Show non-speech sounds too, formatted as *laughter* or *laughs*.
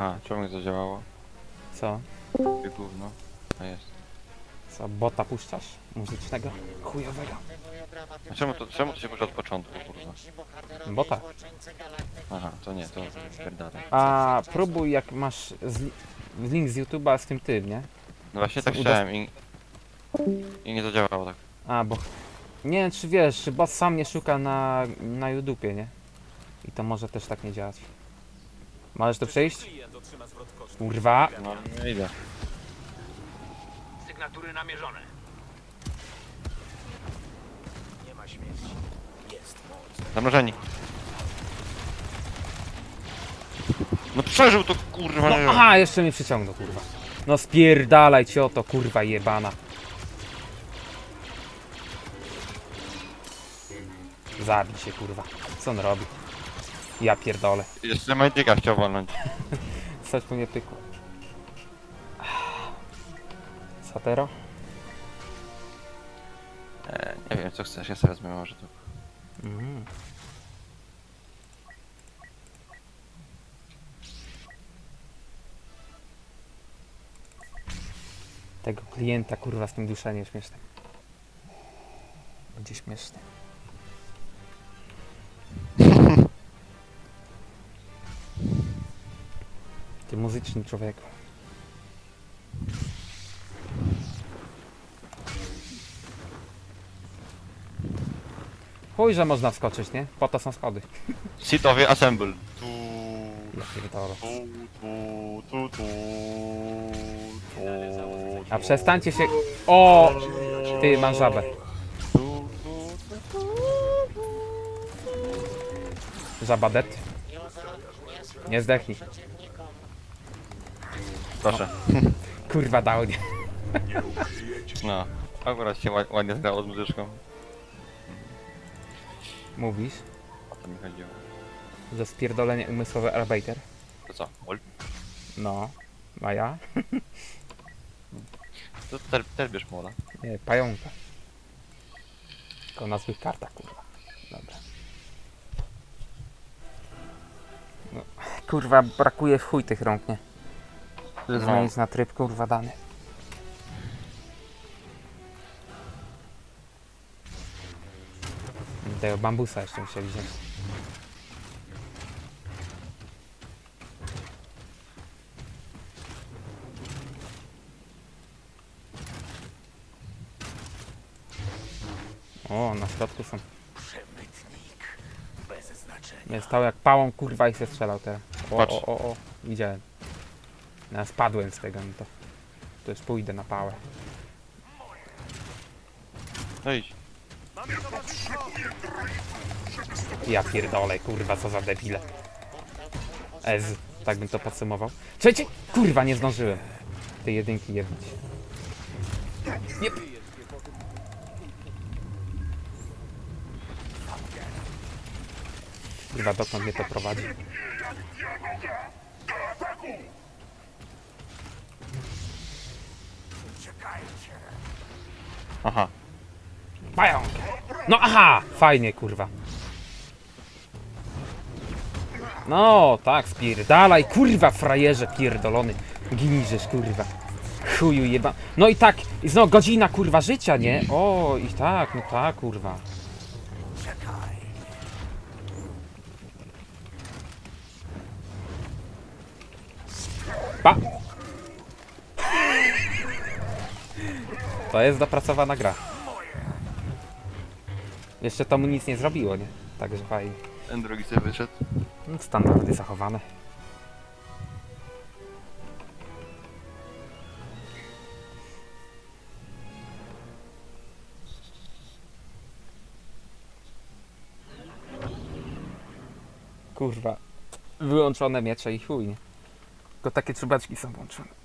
Aha, czemu nie zadziałało? Co? Ty gówno. A jest. Co, bota puszczasz? Muzycznego? Chujowego. A czemu to, czemu to się puszcza od początku, kurwa? Bota. Aha, to nie, to pierdalaj. A próbuj jak masz z, li- link z YouTube'a z tym tym, nie? No właśnie tak chciałem i... I nie zadziałało tak. A, bo... Nie wiem, czy wiesz, czy bot sam nie szuka na, na YouTubie, nie? I to może też tak nie działać. Możesz tu przejść? Kurwa. No, nie idę. Sygnatury namierzone. Nie ma śmierci. Jest moc. Zamrożeni. No przeżył to kurwa No, nie aha, jeszcze mnie przyciągnął, kurwa. No spierdalaj cioto, kurwa jebana. Zabij się, kurwa. Co on robi? Ja pierdolę. Jeszcze Majdyka chciał walnąć. *laughs* Coś tu nie pykło. Satero? E, nie wiem co chcesz, ja sobie wezmę może to. Mhm. Tego klienta kurwa z tym duszeniem śmiesznym. Będzie śmieszny. Ty muzyczny człowieku. Chuj, że można wskoczyć, nie? Po to są schody. Sitowie Assemble. Tu, Ja pierdolę. tu, tu, tu, tu, tu, A przestańcie się... O! Ty, mam żabę. tu, tu, tu, Żaba dead. Nie zdechnij. Proszę. *laughs* Kurwa dał nie. No. Akurat się ład- ładnie zgrało z muzyczką. Mówisz, O to mi chodziło. że spierdolenie umysłowe arbiter? To co? Ol? No. A ja? To ter, terbiesz mola. Nie, pająka. Tylko na złych kartach, kurwa. Dobra. No, kurwa, brakuje w chuj tych rąk, nie? No. zmienić na tryb, kurwa, dany. Tego bambusa jeszcze musieli wziąć. O, na środku są. Przemytnik. Bez znaczenia. Nie stał jak pałą kurwa i się strzelał teraz. O, Patrz. o, o, o, widziałem. Ja spadłem z tego, no to. To już pójdę na pałę. No idź. Ja pierdolę, kurwa, co za debile. Ez, tak bym to podsumował. Trzecie, kurwa, nie zdążyłem. Te jedynki jednąć. Jep. Kurwa, dokąd mnie to prowadzi? Aha. Pająk! No aha! Fajnie, kurwa. No, tak, spierdalaj, kurwa, frajerze pierdolony. Giniżesz, kurwa. Chuju jeba... No i tak, znowu godzina, kurwa, życia, nie? O, i tak, no tak, kurwa. Pa! To jest dopracowana gra. Jeszcze to mu nic nie zrobiło, nie? Także fajnie. Ten drugi sobie wyszedł. No, Standardy zachowane. Kurwa. Wyłączone miecze i chuj, nie? Tylko takie trzybaczki są włączone.